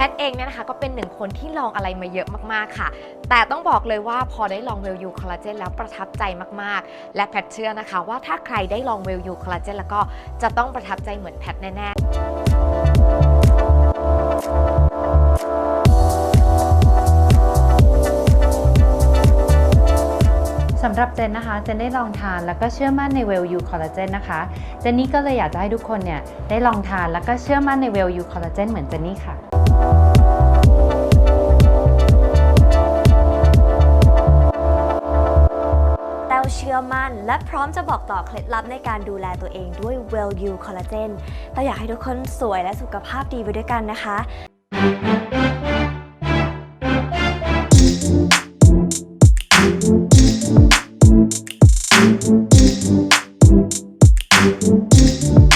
แพทเองเนี่ยนะคะก็เป็นหนึ่งคนที่ลองอะไรมาเยอะมากๆค่ะ แต่ต้องบอกเลยว่าพอได้ลองเวลยูคอลลาเจนแล้วประทับใจมากๆ และแพทเชื่อนะคะว่าถ้าใครได้ลองเวลยูคอลลาเจนแล้วก็จะต้องประทับใจเหมือนแพทแน่ๆสำหรับเจนนะคะ เจนได้ลองทานแล้วก็เชื่อมั่นในเวลยูคอลลาเจนนะคะ เจนนี่ก็เลยอยากจะให้ทุกคนเนี่ยได้ลองทานแล้วก็เชื่อมั่นในเวลยูคอลลาเจนเหมือนเจนนี่ค่ะ เชื่อมั่น และพร้อมจะบอกต่อเคล็ดลับในการดูแลตัวเองด้วย Well You Collagen เราอยากให้ทุกคนสวยและสุขภาพดีไปด้วยกันนะคะうん。